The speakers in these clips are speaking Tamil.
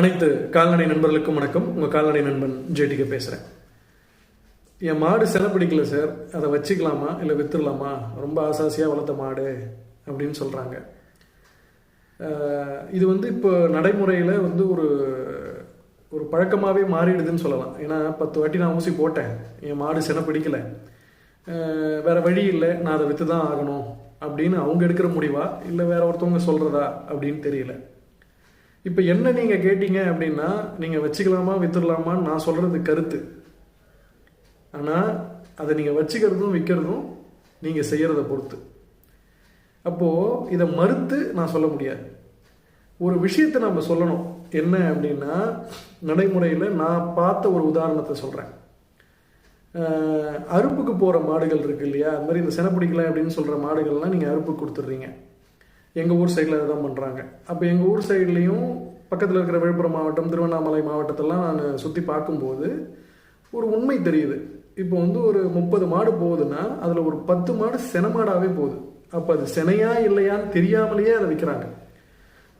அனைத்து கால்நடை நண்பர்களுக்கும் வணக்கம். உங்கள் கால்நடை நண்பன் ஜேடிக்கு பேசுகிறேன் என் மாடு செனை பிடிக்கல சார். அதை வச்சுக்கலாமா இல்லை வித்துடலாமா? ரொம்ப ஆசாசியாக வளர்த்த மாடு அப்படின்னு சொல்கிறாங்க இது வந்து இப்போ நடைமுறையில் வந்து ஒரு ஒரு பழக்கமாகவே மாறிடுதுன்னு சொல்லலாம். ஏன்னா பத்து வாட்டி நான் ஊசி போட்டேன். என் மாடு செனை பிடிக்கலை. வேறு வழி இல்லை. நான் அதை விற்று தான் ஆகணும் அப்படின்னு அவங்க எடுக்கிற முடிவா? இல்லை வேற ஒருத்தவங்க சொல்கிறதா அப்படின்னு தெரியல. இப்போ என்ன நீங்கள் கேட்டீங்க அப்படின்னா நீங்கள் வச்சுக்கலாமா வித்துடலாமான்னு நான் சொல்கிறது கருத்து. ஆனால் அதை நீங்கள் வச்சுக்கிறதும் விற்கிறதும் நீங்கள் செய்கிறத பொறுத்து. அப்போது இதை மறுத்து நான் சொல்ல முடியாது. ஒரு விஷயத்தை நம்ம சொல்லணும். என்ன அப்படின்னா நடைமுறையில் நான் பார்த்த ஒரு உதாரணத்தை சொல்கிறேன் அறுப்புக்கு போகிற மாடுகள் இருக்கு இல்லையா? அது மாதிரி இந்த செனப்பிடிக்கல அப்படின்னு சொல்கிற மாடுகள்லாம் நீங்கள் அறுப்புக்கு கொடுத்துட்றீங்க. எங்கள் ஊர் சைடில் அதை தான் பண்ணுறாங்க அப்போ எங்கள் ஊர் சைட்லேயும் பக்கத்தில் இருக்கிற விழுப்புரம் மாவட்டம் திருவண்ணாமலை மாவட்டத்தெல்லாம் நான் சுற்றி பார்க்கும்போது ஒரு உண்மை தெரியுது. இப்போ வந்து ஒரு முப்பது மாடு போகுதுன்னா அதில் ஒரு பத்து மாடு சென மாடாகவே போகுது. அப்போ அது செனையா இல்லையான்னு தெரியாமலேயே அதை விற்கிறாங்க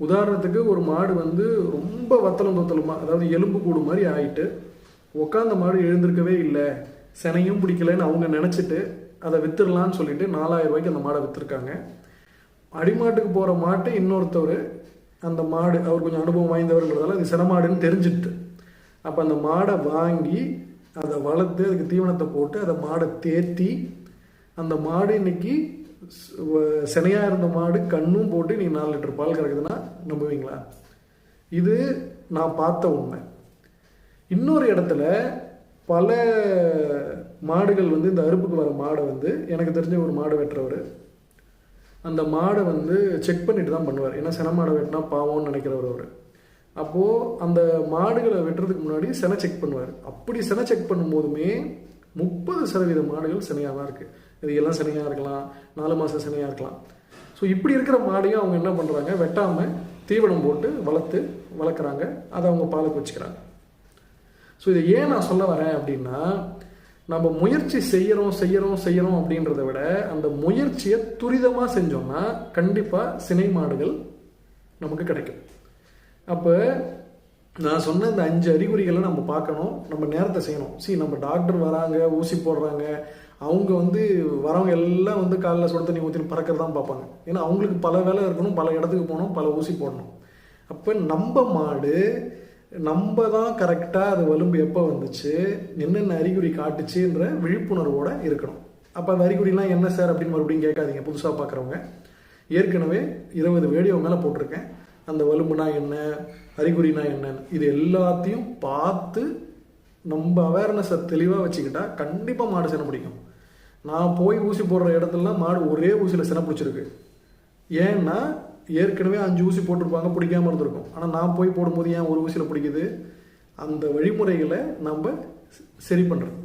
உதாரணத்துக்கு ஒரு மாடு வந்து ரொம்ப வத்தலும் தொத்தலுமா அதாவது எலும்பு கூடு மாதிரி ஆயிட்டு உட்காந்த மாடு எழுந்திருக்கவே இல்லை செனையும் பிடிக்கலன்னு அவங்க நினச்சிட்டு அதை வித்துடலான்னு சொல்லிட்டு நாலாயிரம் ரூபாய்க்கு அந்த மாடை விற்றுருக்காங்க அடிமாட்டுக்கு போகிற மாட்டை இன்னொருத்தவர் அந்த மாடு அவர் கொஞ்சம் அனுபவம் வாய்ந்தவர்ன்றதால அது சினமாடுன்னு தெரிஞ்சுட்டு அப்போ அந்த மாடை வாங்கி அதை வளர்த்து அதுக்கு தீவனத்தை போட்டு அதை மாடை தேத்தி அந்த மாடு இன்னைக்கு சினையாக இருந்த மாடு கண்ணும் போட்டு நீ நாலு லிட்டர் பால் கறக்குதுன்னா நம்புவீங்களா? இது நான் பார்த்த உண்மை. இன்னொரு இடத்துல பல மாடுகள் வந்து இந்த அறுப்புக்கு வர மாடை வந்து எனக்கு தெரிஞ்ச ஒரு மாடு வெட்டுறவர் அந்த மாடை வந்து செக் பண்ணிட்டு தான் பண்ணுவார். ஏன்னா சென மாடை வெட்டினா பாவம்னு நினைக்கிறவர் அவர். அப்போது அந்த மாடுகளை வெட்டுறதுக்கு முன்னாடி செனை செக் பண்ணுவார். அப்படி செனை செக் பண்ணும்போதுமே முப்பது சதவீத மாடுகள் சினையாக தான் இருக்குது இது எல்லாம் சினையாக இருக்கலாம். நாலு மாதம் சினையாக இருக்கலாம். ஸோ இப்படி இருக்கிற மாடையும் அவங்க என்ன பண்ணுறாங்க வெட்டாமல் தீவனம் போட்டு வளர்த்து வளர்க்குறாங்க. அதை அவங்க பாலுக்கு வச்சுக்கிறாங்க. ஸோ இதை ஏன் நான் சொல்ல வரேன் அப்படின்னா நம்ம முயற்சி செய்கிறோம் செய்கிறோம் செய்கிறோம் அப்படின்றத விட அந்த முயற்சியை துரிதமாக செஞ்சோம்னா கண்டிப்பாக சினை மாடுகள் நமக்கு கிடைக்கும். அப்போ நான் சொன்ன இந்த அஞ்சு அறிகுறிகளை நம்ம பார்க்கணும் நம்ம நேரத்தை செய்யணும். சி நம்ம டாக்டர் வராங்க ஊசி போடுறாங்க அவங்க வந்து வரவங்க எல்லாம் வந்து காலைல சுட தண்ணி ஊற்றி பறக்கிறது தான் பார்ப்பாங்க. ஏன்னா அவங்களுக்கு பல வேலை இருக்கணும் பல இடத்துக்கு போகணும் பல ஊசி போடணும். அப்போ நம்ம மாடு நம்ம தான் கரெக்டாக அது வலும்பு எப்போ வந்துச்சு என்னென்ன அறிகுறி காட்டுச்சுன்ற விழிப்புணர்வோட இருக்கணும். அப்போ அந்த அறிகுறிலாம் என்ன சார் அப்படின்னு மறுபடியும் கேட்காதீங்க புதுசாக பார்க்குறவங்க ஏற்கனவே இருபது வீடியோ மேலே போட்டிருக்கேன். அந்த வலும்புனா என்ன அறிகுறினா என்னன்னு. இது எல்லாத்தையும் பார்த்து நம்ம அவேர்னஸை தெளிவாக வச்சுக்கிட்டா கண்டிப்பாக மாடு செனை பிடிக்கும். நான் போய் ஊசி போடுற இடத்துலலாம் மாடு ஒரே ஊசியில் செனை பிடிச்சிருக்கு. ஏன்னா ஏற்கனவே அஞ்சு ஊசி போட்டிருப்பாங்க பிடிக்காம இருந்திருக்கும். ஆனால் நான் போய் போடும்போது ஏன் ஒரு ஊசியில் பிடிக்குது? அந்த வழிமுறைகளை நம்ம சரி பண்ணுறது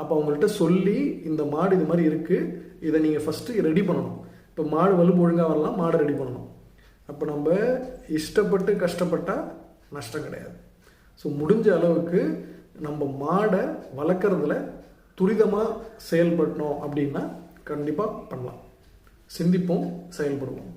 அப்போ அவங்கள்ட்ட சொல்லி இந்த மாடு இது மாதிரி இருக்குது இதை நீங்கள் ஃபஸ்ட்டு ரெடி பண்ணணும். இப்போ மாடு வலுப்பு ஒழுங்காக வரலாம் மாடை ரெடி பண்ணணும். அப்போ நம்ம இஷ்டப்பட்டு கஷ்டப்பட்டால் நஷ்டம் கிடையாது. ஸோ முடிஞ்ச அளவுக்கு நம்ம மாடை வளர்க்குறதுல துரிதமாக செயல்படணும் அப்படின்னா கண்டிப்பாக பண்ணலாம். சிந்திப்போம் செயல்படுவோம்.